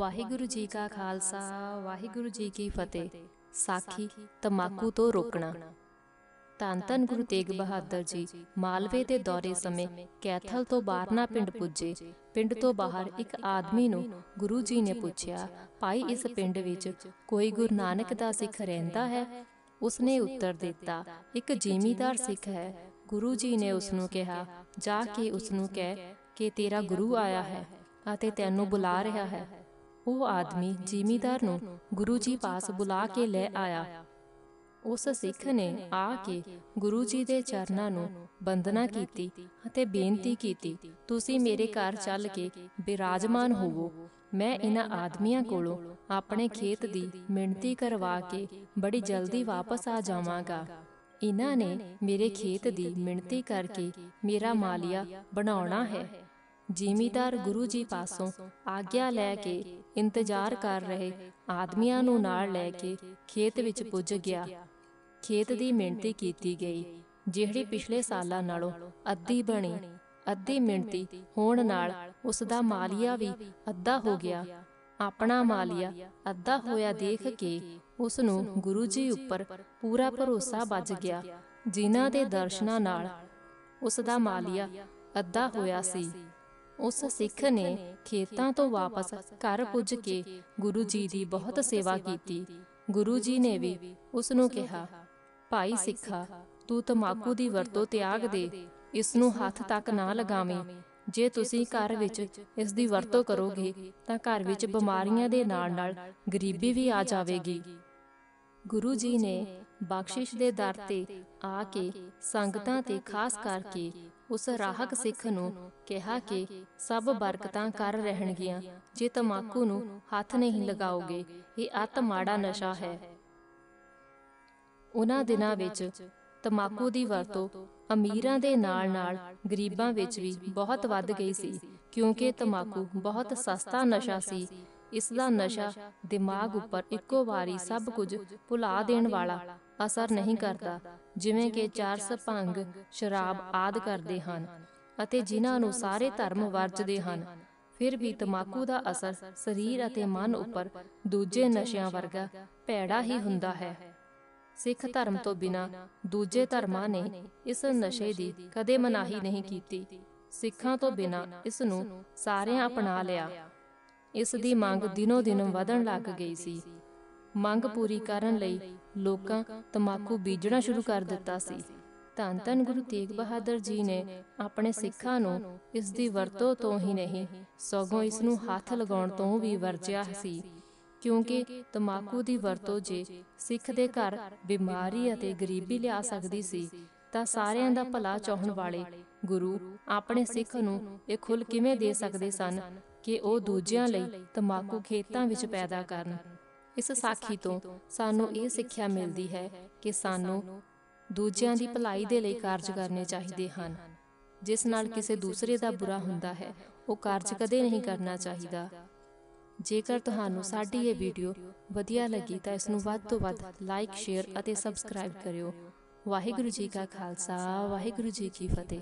ਵਾਹਿਗੁਰੂ ਜੀ ਕਾ ਖਾਲਸਾ, ਵਾਹਿਗੁਰੂ ਜੀ ਕੀ ਫਤਿਹ। ਸਾਖੀ ਤਮਾਕੂ ਤੋਂ ਰੋਕਣਾ। ਧੰਨ ਧੰਨ ਗੁਰੂ ਤੇਗ ਬਹਾਦਰ ਜੀ, ਮਾਲਵੇ ਦੇ ਦੌਰੇ ਸਮੇਂ ਕੈਥਲ ਤੋਂ ਬਾਰਨਾ ਪਿੰਡ ਪੁੱਜੇ। ਪਿੰਡ ਤੋਂ ਬਾਹਰ ਇੱਕ ਆਦਮੀ ਨੂੰ ਗੁਰੂ ਜੀ ਨੇ ਪੁੱਛਿਆ, ਭਾਈ, ਇਸ ਪਿੰਡ ਵਿੱਚ ਕੋਈ ਗੁਰੂ ਨਾਨਕ ਦਾ ਸਿੱਖ ਰਹਿੰਦਾ ਹੈ? ਉਸਨੇ ਉੱਤਰ ਦਿੱਤਾ, ਇੱਕ ਜ਼ਿਮੀਦਾਰ ਸਿੱਖ ਹੈ। ਗੁਰੂ ਜੀ ਨੇ ਉਸ ਨੂੰ ਕਿਹਾ, ਜਾ ਕੇ ਉਸ ਨੂੰ ਕਹਿ ਕਿ ਤੇਰਾ ਗੁਰੂ ਆਇਆ ਹੈ ਅਤੇ ਤੈਨੂੰ ਬੁਲਾ ਰਿਹਾ ਹੈ। ਉਹ ਆਦਮੀ ਜ਼ਿਮੀਦਾਰ ਨੂੰ ਗੁਰੂ ਜੀ ਪਾਸ ਬੁਲਾ ਕੇ ਲੈ ਆਇਆ। ਉਸ ਸਿੱਖ ਨੇ ਆ ਕੇ ਗੁਰੂ ਜੀ ਦੇ ਚਰਨਾਂ ਨੂੰ ਬੰਦਨਾ ਕੀਤੀ ਅਤੇ ਬੇਨਤੀ ਕੀਤੀ, ਤੁਸੀਂ ਮੇਰੇ ਘਰ ਚੱਲ ਕੇ ਬਿਰਾਜਮਾਨ ਹੋਵੋ। ਮੈਂ ਇਹਨਾਂ ਆਦਮੀਆਂ ਕੋਲੋਂ ਆਪਣੇ ਖੇਤ ਦੀ ਮਿਣਤੀ ਕਰਵਾ ਕੇ ਬੜੀ ਜਲਦੀ ਵਾਪਸ ਆ ਜਾਵਾਂਗਾ। ਇਹਨਾਂ ਨੇ ਮੇਰੇ ਖੇਤ ਦੀ ਮਿਣਤੀ ਕਰਕੇ ਮੇਰਾ ਮਾਲੀਆ ਬਣਾਉਣਾ ਹੈ। ਜ਼ਿਮੀਦਾਰ ਗੁਰੂ ਜੀ ਪਾਸੋਂ ਆਗਿਆ ਲੈ ਕੇ ਇੰਤਜ਼ਾਰ ਕਰ ਰਹੇ ਆਦਮੀਆਂ ਨੂੰ ਨਾਲ ਲੈ ਕੇ ਖੇਤ ਵਿੱਚ ਪੁੱਜ ਗਿਆ। ਖੇਤ ਦੀ ਮਿਣਤੀ ਕੀਤੀ ਗਈ, ਜਿਹੜੀ ਪਿਛਲੇ ਸਾਲਾਂ ਨਾਲੋਂ ਅੱਧੀ ਬਣੀ। ਅੱਧੀ ਮਿਣਤੀ ਹੋਣ ਨਾਲ ਉਸ ਦਾ ਮਾਲੀਆ ਵੀ ਅੱਧਾ ਹੋ ਗਿਆ। ਆਪਣਾ ਮਾਲੀਆ ਅੱਧਾ ਹੋਇਆ ਦੇਖ ਕੇ ਉਸ ਨੂੰ ਗੁਰੂ ਜੀ ਉੱਪਰ ਪੂਰਾ ਭਰੋਸਾ ਵੱਜ ਗਿਆ, ਜਿਨ੍ਹਾਂ ਦੇ ਦਰਸ਼ਨਾਂ ਨਾਲ ਉਸ ਦਾ ਮਾਲੀਆ ਅੱਧਾ ਹੋਇਆ ਸੀ। ਉਸ ਸਿੱਖ ਨੇ ਖੇਤਾਂ ਤੋਂ ਵਾਪਸ ਘਰ ਪੁੱਜ ਕੇ ਗੁਰੂ ਜੀ ਦੀ ਬਹੁਤ ਸੇਵਾ ਕੀਤੀ। ਗੁਰੂ ਜੀ ਨੇ ਵੀ ਉਸ ਨੂੰ ਕਿਹਾ ਭਾਈ ਸਿੱਖਾ ਤੂੰ ਤਮਾਕੂ ਦੀ ਵਰਤੋਂ ਤਿਆਗ ਦੇ ਇਸ ਨੂੰ ਹੱਥ ਤੱਕ ਨਾ ਲਗਾਵੇਂ। ਜੇ ਤੁਸੀਂ ਘਰ ਵਿੱਚ ਇਸ ਦੀ ਵਰਤੋਂ ਕਰੋਗੇ ਤਾਂ ਘਰ ਵਿੱਚ ਬਿਮਾਰੀਆਂ ਦੇ ਨਾਲ-ਨਾਲ ਗਰੀਬੀ ਵੀ ਆ ਜਾਵੇਗੀ। ਗੁਰੂ ਜੀ ਨੇ ਬਖਸ਼ਿਸ਼ ਦੇ ਦਰ ਤੇ ਆ ਕੇ ਸੰਗਤਾਂ ਤੇ ਖਾਸ ਕਰਕੇ ਉਸ ਰਾਹਕ ਸਿੱਖ ਨੂੰ ਕਿਹਾ ਕਿ ਸਭ ਬਰਕਤਾਂ ਕਰ ਰਹਿਣਗੀਆਂ ਜੇ ਤਮਾਕੂ ਨੂੰ ਹੱਥ ਨਹੀਂ ਲਗਾਓਗੇ ਇਹ ਅਤ ਮਾੜਾ ਨਸ਼ਾ ਹੈ। ਉਹਨਾਂ ਦਿਨਾਂ ਵਿੱਚ ਤਮਾਕੂ ਦੀ ਵਰਤੋਂ ਅਮੀਰਾਂ ਦੇ ਨਾਲ-ਨਾਲ ਗਰੀਬਾਂ ਵਿੱਚ ਵੀ ਬਹੁਤ ਵੱਧ ਗਈ ਸੀ ਕਿਉਂਕਿ ਤਮਾਕੂ ਬਹੁਤ ਸਸਤਾ ਨਸ਼ਾ ਸੀ। ਇਸ ਦਾ ਨਸ਼ਾ ਦਿਮਾਗ ਉੱਪਰ ਇੱਕੋ ਵਾਰੀ ਸਭ ਕੁਝ ਭੁਲਾ ਦੇਣ ਵਾਲਾ ਅਸਰ ਨਹੀਂ ਕਰਦਾ। ਜਿਵੇਂ ਕਿ ਚਾਰਸ ਭੰਗ ਸ਼ਰਾਬ ਆਦ ਕਰਦੇ ਹਨ ਅਤੇ ਜਿਨ੍ਹਾਂ ਨੂੰ ਸਾਰੇ ਧਰਮ ਵਰਜਦੇ ਹਨ। ਫਿਰ ਵੀ ਤਮਾਕੂ ਦਾ ਅਸਰ ਸਰੀਰ ਅਤੇ ਮਨ ਉੱਪਰ ਦੂਜੇ ਨਸ਼ਿਆਂ ਵਰਗਾ ਭੈੜਾ ਹੀ ਹੁੰਦਾ ਹੈ। ਸਿੱਖ ਧਰਮ ਤੋਂ ਬਿਨਾ ਦੂਜੇ ਧਰਮਾਂ ਨੇ ਇਸ ਨਸ਼ੇ ਦੀ ਕਦੇ ਮਨਾਹੀ ਨਹੀਂ ਕੀਤੀ। ਸਿੱਖਾਂ ਤੋਂ ਬਿਨਾ ਇਸ ਨੂੰ ਸਾਰਿਆਂ ਅਪਣਾ ਲਿਆ। ਇਸ ਦੀ ਮੰਗ ਦਿਨੋ ਦਿਨ ਵਧਣ ਲੱਗ ਗਈ ਸੀ। ਮੰਗ ਪੂਰੀ ਕਰਨ ਲਈ ਲੋਕਾਂ ਤਮਾਕੂ ਬੀਜਣਾ ਸ਼ੁਰੂ ਕਰ ਦਿੱਤਾ ਸੀ। ਧੰਨ ਧੰਨ ਗੁਰੂ ਤੇਗ ਬਹਾਦਰ ਜੀ ਨੇ ਆਪਣੇ ਸਿੱਖਾਂ ਨੂੰ ਇਸ ਦੀ ਵਰਤੋਂ ਤੋਂ ਹੀ ਨਹੀਂ, ਸਗੋਂ ਇਸ ਨੂੰ ਹੱਥ ਲਗਾਉਣ ਤੋਂ ਵੀ ਵਰਜਿਆ ਸੀ। ਕਿਉਂਕਿ ਤਮਾਕੂ ਦੀ ਵਰਤੋਂ ਜੇ ਸਿੱਖ ਦੇ ਘਰ ਬਿਮਾਰੀ ਅਤੇ ਗਰੀਬੀ ਲਿਆ ਸਕਦੀ ਸੀ, ਤਾਂ ਸਾਰਿਆਂ ਦਾ ਭਲਾ ਚਾਹਣ ਵਾਲੇ ਗੁਰੂ ਆਪਣੇ ਸਿੱਖ ਨੂੰ ਇਹ ਖੁੱਲ ਕਿਵੇਂ ਦੇ ਸਕਦੇ ਸਨ ਕਿ ਉਹ ਦੂਜਿਆਂ ਲਈ ਤਮਾਕੂ ਖੇਤਾਂ ਵਿੱਚ ਪੈਦਾ ਕਰਨ? ਇਸ ਸਾਖੀ ਤੋਂ ਸਾਨੂੰ ਇਹ ਸਿੱਖਿਆ ਮਿਲਦੀ ਹੈ ਕਿ ਸਾਨੂੰ ਦੂਜਿਆਂ ਦੀ ਭਲਾਈ ਦੇ ਲਈ ਕਾਰਜ ਕਰਨੇ ਚਾਹੀਦੇ ਹਨ। ਜਿਸ ਨਾਲ ਕਿਸੇ ਦੂਸਰੇ ਦਾ ਬੁਰਾ ਹੁੰਦਾ ਹੈ ਉਹ ਕਾਰਜ ਕਦੇ ਨਹੀਂ ਕਰਨਾ ਚਾਹੀਦਾ। ਜੇਕਰ ਤੁਹਾਨੂੰ ਸਾਡੀ ਇਹ ਵੀਡੀਓ ਵਧੀਆ ਲੱਗੀ ਤਾਂ ਇਸ ਨੂੰ ਵੱਧ ਤੋਂ ਵੱਧ ਲਾਈਕ ਸ਼ੇਅਰ ਅਤੇ ਸਬਸਕ੍ਰਾਈਬ ਕਰਿਓ। ਵਾਹਿਗੁਰੂ ਜੀ ਕਾ ਖਾਲਸਾ ਵਾਹਿਗੁਰੂ ਜੀ ਕੀ ਫਤਿਹ।